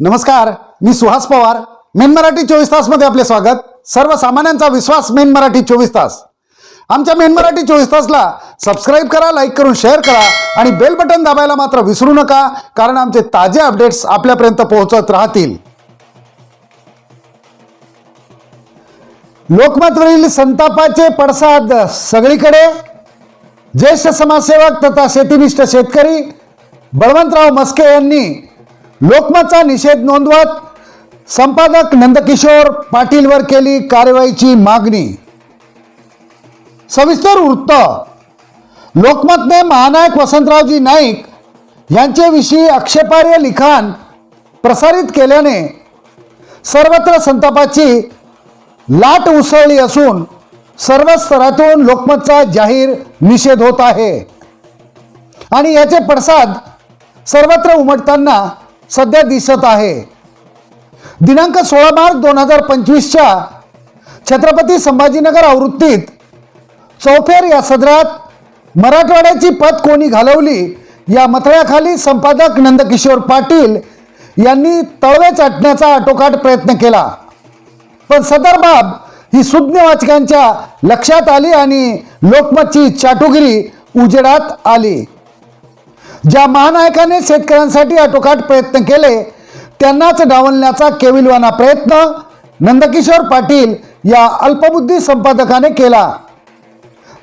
नमस्कार मी सुहास पवार. मेन मराठी चोवीस तासमध्ये आपले स्वागत. सर्वसामान्यांचा विश्वास मेन मराठी चोवीस तास. आमच्या मेन मराठी चोवीस तासला सबस्क्राईब करा लाईक करून शेअर करा आणि बेल बटन दाबायला मात्र विसरू नका कारण आमचे ताजे अपडेट्स आपल्यापर्यंत पोहोचत राहतील. लोकमतवरील संतापाचे पडसाद सगळीकडे. ज्येष्ठ समाजसेवक तथा शेतीनिष्ठ शेतकरी बळवंतराव मस्के यांनी लोकमतचा निषेध नोंदवत संपादक नंदकिशोर पाटीलवर केली कारवाईची मागणी. सविस्तर वृत्त. लोकमतने महानायक वसंतरावजी नाईक यांच्याविषयी आक्षेपार्ह लिखाण प्रसारित केल्याने सर्वत्र संतापाची लाट उसळली असून सर्व स्तरातून लोकमतचा जाहीर निषेध होत आहे. आणि याचे पडसाद सर्वत्र उमटताना सध्या दिसत आहे. दिनांक सोळा मार्च दोन हजार पंचवीसच्या छत्रपती संभाजीनगर आवृत्तीत चौफेर या सदरात मराठवाड्याची पद कोणी घालवली? या मथळ्याखाली संपादक नंदकिशोर पाटील यांनी तळवे चाटण्याचा आटोकाट प्रयत्न केला. पण सदर बाब ही सुज्ञ वाचकांच्या लक्षात आली आणि लोकमतची चाटुगिरी उजेडात आली. ज्या महानायकाने शेतकऱ्यांसाठी आटोकाट प्रयत्न केले त्यांनाच डावलण्याचा केविलवाना प्रयत्न नंदकिशोर पाटील या अल्पबुद्धी संपादकाने केला.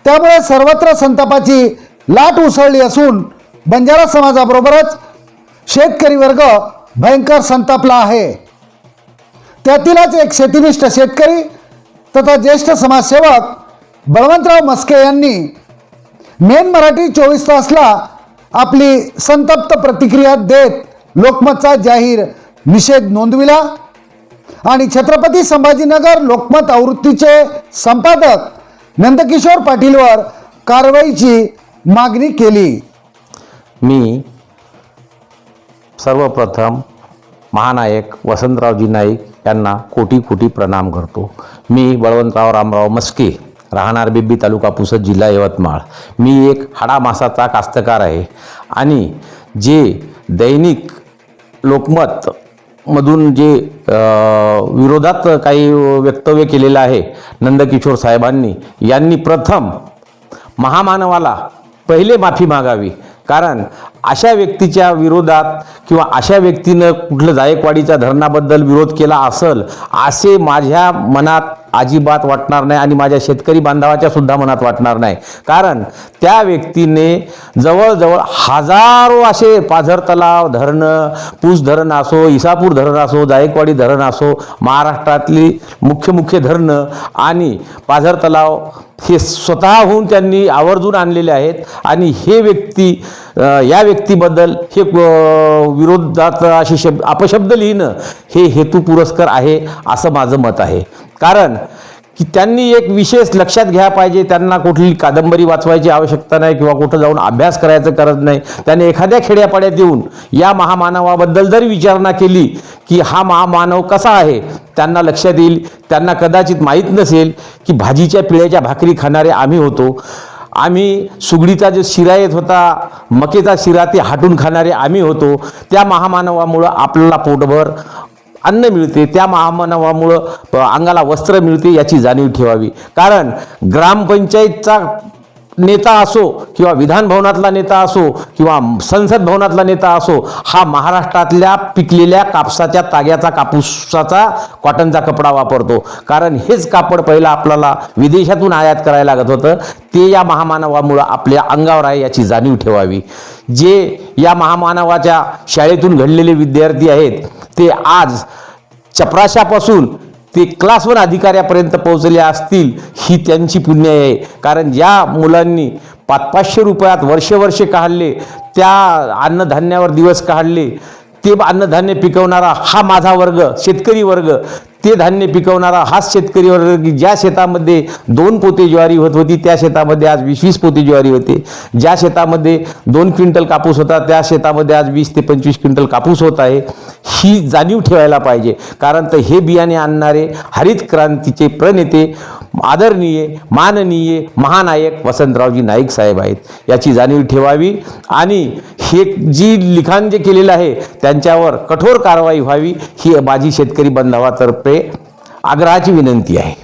त्यामुळे सर्वत्र संतापाची लाट उसळली असून बंजारा समाजाबरोबरच शेतकरी वर्ग भयंकर संतापला आहे. त्यातीलच एक शेतीनिष्ठ शेतकरी तथा ज्येष्ठ समाजसेवक बळवंतराव मस्के यांनी मेन मराठी चोवीस तासला आपली संतप्त प्रतिक्रिया देत लोकमतचा जाहीर निषेध नोंदविला. आणि छत्रपती संभाजीनगर लोकमत आवृत्तीचे संपादक नंदकिशोर पाटीलवर कारवाईची मागणी केली. मी सर्वप्रथम महानायक वसंतरावजी नाईक यांना कोटी कोटी प्रणाम करतो. मी बळवंतराव रामराव मस्के राहणार बिब्बी तालुका पुसद जिल्हा यवतमाळ. मी एक हाडामासाचा कास्तकार आहे आणि जे दैनिक लोकमत मधून जे विरोधात काही वक्तव्य केलेलं आहे नंदकिशोर साहेबांनी यांनी प्रथम महामानवाला पहिले माफी मागावी. कारण अशा व्यक्तीच्या विरोधात किंवा अशा व्यक्तीनं कुठलं जायकवाडीच्या धरणाबद्दल विरोध केला असेल असे माझ्या मनात अजिबात वाटणार नाही आणि माझ्या शेतकरी बांधवाच्या सुद्धा मनात वाटणार नाही. कारण त्या व्यक्तीने जवळजवळ हजारो असे पाझर तलाव धरणं पूस धरण असो इसापूर धरण असो जायकवाडी धरण असो महाराष्ट्रातली मुख्य मुख्य धरणं आणि पाझर तलाव हे स्वतःहून त्यांनी आवर्जून आणलेले आहेत आणि हे व्यक्ती या व्यक्तीबद्दल हे विरोधात असे शब्द अपशब्द लिहिणं हे हेतू पुरस्कार आहे असं माझं मत आहे. कारण की त्यांनी एक विशेष लक्षात घ्या पाहिजे त्यांना कुठली कादंबरी वाचवायची आवश्यकता नाही किंवा कुठं जाऊन अभ्यास करायचं गरज नाही. त्याने एखाद्या खेड्यापाड्यात येऊन या महामानवाबद्दल जर विचारणा केली की हा महामानव कसा आहे त्यांना लक्षात येईल. त्यांना कदाचित माहीत नसेल की भाजीच्या पिळ्याच्या भाकरी खाणारे आम्ही होतो. आम्ही सुगडीचा जो शिरा येत होता मकेचा शिरा ते हाटून खाणारे आम्ही होतो त्या महामानवामुळं आपल्याला पोटभर अन्न मिळते त्या महामानवामुळं अंगाला वस्त्र मिळते याची जाणीव ठेवावी. कारण ग्रामपंचायतचा नेता असो किंवा विधान भवनातला नेता असो किंवा संसद भवनातला नेता असो हा महाराष्ट्रातल्या पिकलेल्या कापसाच्या ताग्याचा कापूसाचा कॉटनचा कपडा वापरतो. कारण हेच कापड पहिलं आपल्याला विदेशातून आयात करायला लागत होतं. ते या महामानवामुळं आपल्या अंगावर आहे याची जाणीव ठेवावी. जे या महामानवाच्या शाळेतून घडलेले विद्यार्थी आहेत ते आज चपराशापासून ते क्लास वन अधिकाऱ्यापर्यंत पोहोचले असतील ही त्यांची पुण्य आहे. कारण ज्या मुलांनी पाच पाचशे रुपयात वर्षे वर्षे काढले त्या अन्नधान्यावर दिवस काढले ते अन्नधान्य पिकवणारा हा माझा वर्ग शेतकरी वर्ग ते धान्य पिकवणारा हाच शेतकरी वर्ग की ज्या शेतामध्ये दोन पोते ज्वारी होत होती त्या शेतामध्ये आज वीस वीस पोते ज्वारी होते. ज्या शेतामध्ये दोन क्विंटल कापूस होता त्या शेतामध्ये आज वीस ते पंचवीस क्विंटल कापूस होत आहे. ही जाणीव ठेवायला पाहिजे. कारण तर हे बियाणे आणणारे हरित क्रांतीचे प्रणेते आदरणीय माननीय महानायक वसंतरावजी नाईक साहेब आहेत. याची जाणीव ठेवावी आणि हे जी लिखाण जे केलेलं आहे त्यांच्यावर कठोर कारवाई व्हावी ही माझी शेतकरी बंधावातर्फे आग्रहाची विनंती आहे.